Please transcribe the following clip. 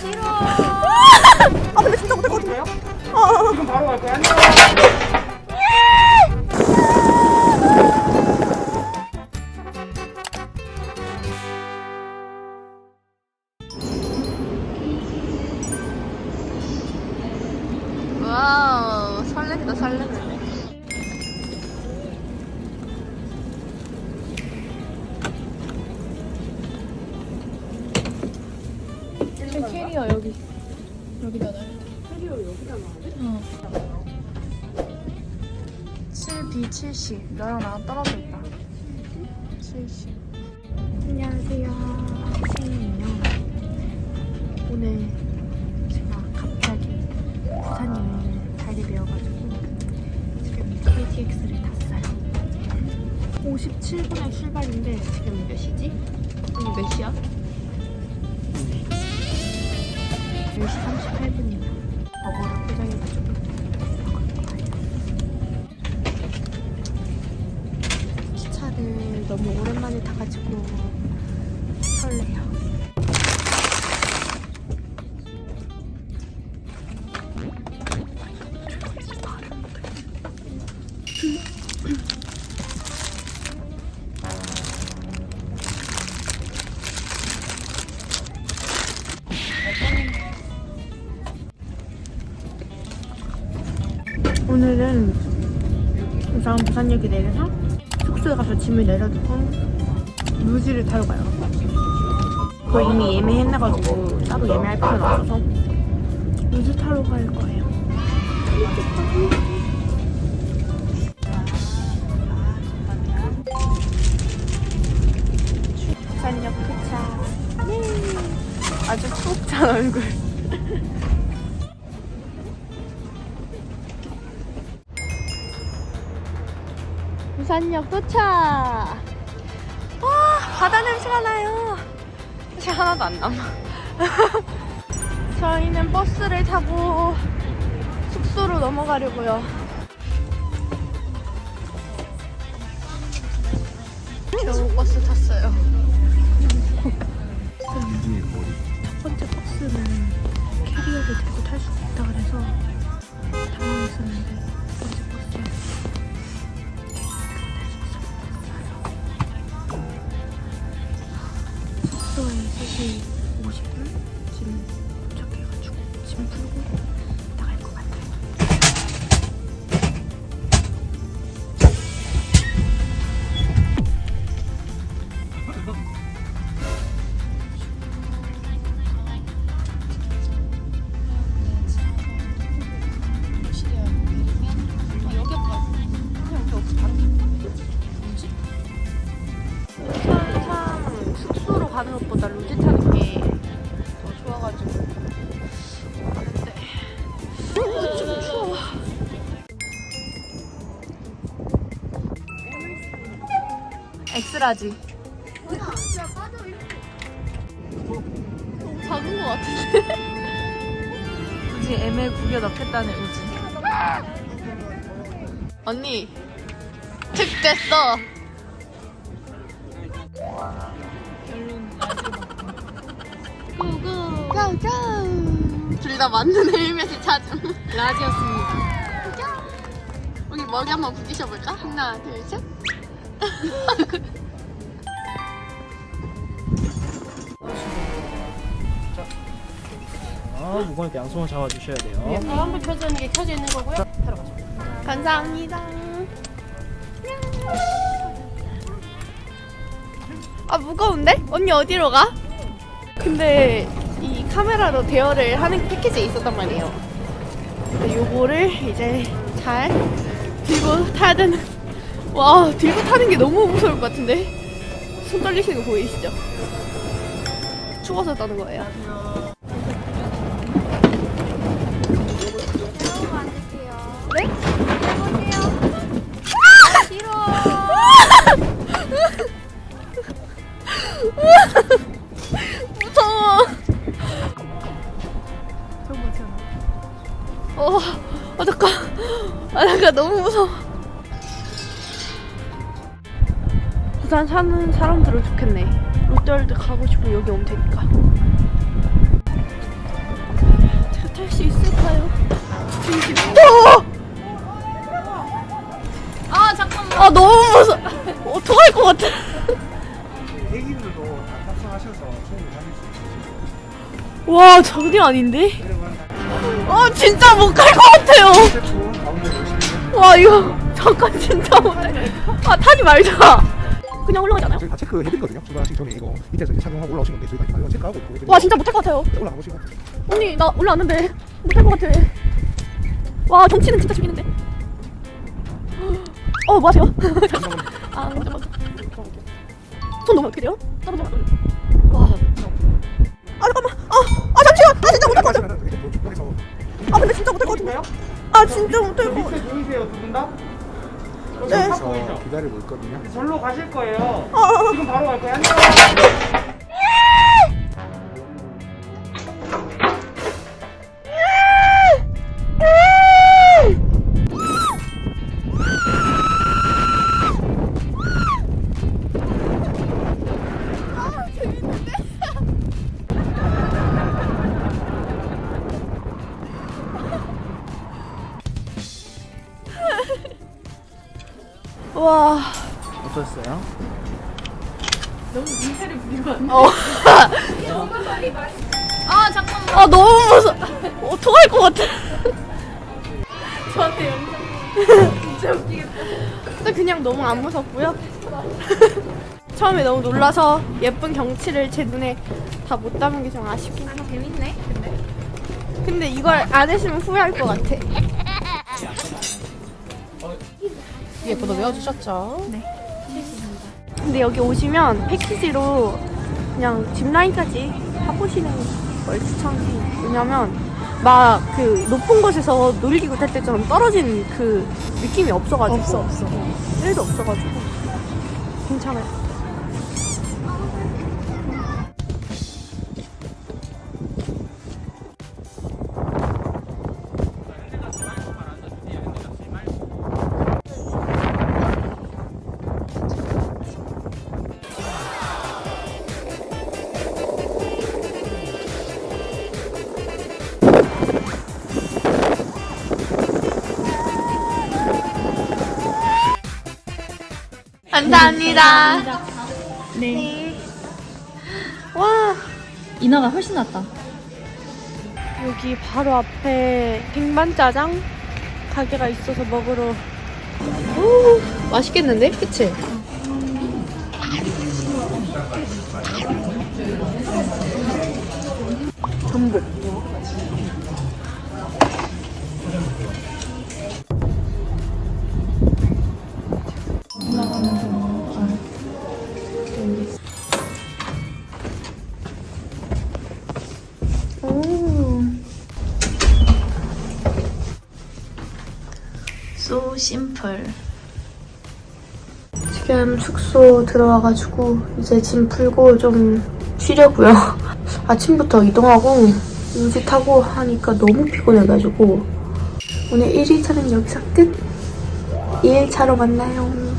싫어. 아 근데 진짜 못할 것 같은데요? 아, 지금 바로 갈 거야. 안녕. 와우 설렌다 설 제 캐리어 여기 여기다 놔야 돼. 캐리어 여기다 놔야 돼? 어. 7B 70 너랑 나랑 떨어져 있다. 70. 안녕하세요. 신이에요. 오늘 제가 갑자기 부산님을 달리 배워가지고 지금 KTX를 탔어요. 57분에 출발인데 지금 몇 시지? 오늘 몇 시야? 10시 38분이면 버거를 포장해가지고. 기차를 너무 오랜만에 타가지고 설레요. 오 우선 부산역에 내려서 숙소에 가서 짐을 내려두고 루지를 타러 가요. 그거 이미 예매했나가지고 따로 예매할 필요는 없어서 루지 타러 갈 거예요. 부산역 도착. 네. 아주 푹찬 얼굴. 부산역 도착! 와, 바다 냄새가 나요. 사실 하나도 안 남아. 저희는 버스를 타고 숙소로 넘어가려고요. 겨우 버스 탔어요. 첫 번째 버스는 캐리어를 들고 탈 수 있다 그래서 당황했었는데 3시 50분 지금 도착해가지고. 짐 풀고 엑스라지. 작은 것 같은데? 굳이 애매 구겨 넣겠다는 의지. 언니 득 됐어. 고고 고고 둘다 맞는 헬멧을 찾음. 라지였습니다. 우리 머리 한번 부딪혀볼까? 하나 둘 셋 아, 무거운 이렇게 양손을 잡아주셔야 돼요. 파란불 켜져 있는 게 켜져 있는 거고요. 들어가죠. 감사합니다 아 무거운데? 언니 어디로 가? 근데 이 카메라로 대여를 하는 패키지에 있었단 말이에요 근데 요거를 이제 잘 들고 타야 되는 와 들고 타는 게 너무 무서울 것 같은데 손 떨리시는 거 보이시죠? 추워서 떠는 거예요. 어, 어 잠깐. 아 잠깐 너무 무서워. 부산 사는 사람들은 좋겠네. 롯데월드 가고 싶으면 여기 오면 되니까. 할수 있을까요? 어! 아 잠깐만. 아 너무 무서. 어떡할 것 같아. 대기들도 다 탑승하셔서 충분히 가실 수 있으시고 와 전혀 아닌데? 어 진짜 못 갈 것 같아요. 와 이거 잠깐 진짜 못해. 아 타지 말자. 그냥 올라가잖아요. 저희 다 체크해드리거든요. 출발하시기 전에 이거 밑에서 이제 착용하고 올라오시면 돼. 저희가 이거 체크하고 있고. 와 진짜 못할 것 같아요. 올라가 보시고. 언니 나 올라왔는데 못할 것 같아. 와 정치는 진짜 죽이는데. 어 뭐하세요? 아 먼저 먼저. 손 놓으면 어떻게 돼요? 떨어져. 와. 여기서 기다리고 있거든요. 절로 가실 거예요. 아. 지금 바로 갈 거예요. 안녕. 어떠셨어요? 아 잠깐만. 아 너무 무서. 어떡할 것 같아. 저한테 영상. 진짜 웃기겠다. 근데 그냥 너무 안 무섭고요. 처음에 너무 놀라서 예쁜 경치를 제 눈에 다 못 담은 게 좀 아쉽긴 해요. 재밌네. 근데. 근데 이걸 안 했으면 후회할 것 같아. 예쁘게 외워주셨죠? 네. 근데 여기 오시면 패키지로 그냥 짚라인까지 타보시는 걸 추천해요. 왜냐면 막 그 높은 곳에서 놀이기구 탈 때처럼 떨어진 그 느낌이 없어가지고. 없어, 없어. 1도 없어가지고. 괜찮아요. 감사합니다. 네. 와, 인어가 훨씬 낫다. 여기 바로 앞에 백만짜장 가게가 있어서 먹으러. 오, 맛있겠는데? 그치? 전복. Simple. 지금 숙소 들어와가지고 이제 짐 풀고 좀 쉬려고요. 아침부터 이동하고 유지 타고 하니까 너무 피곤해가지고 오늘 1일차는 여기서 끝. 2일차로 만나요.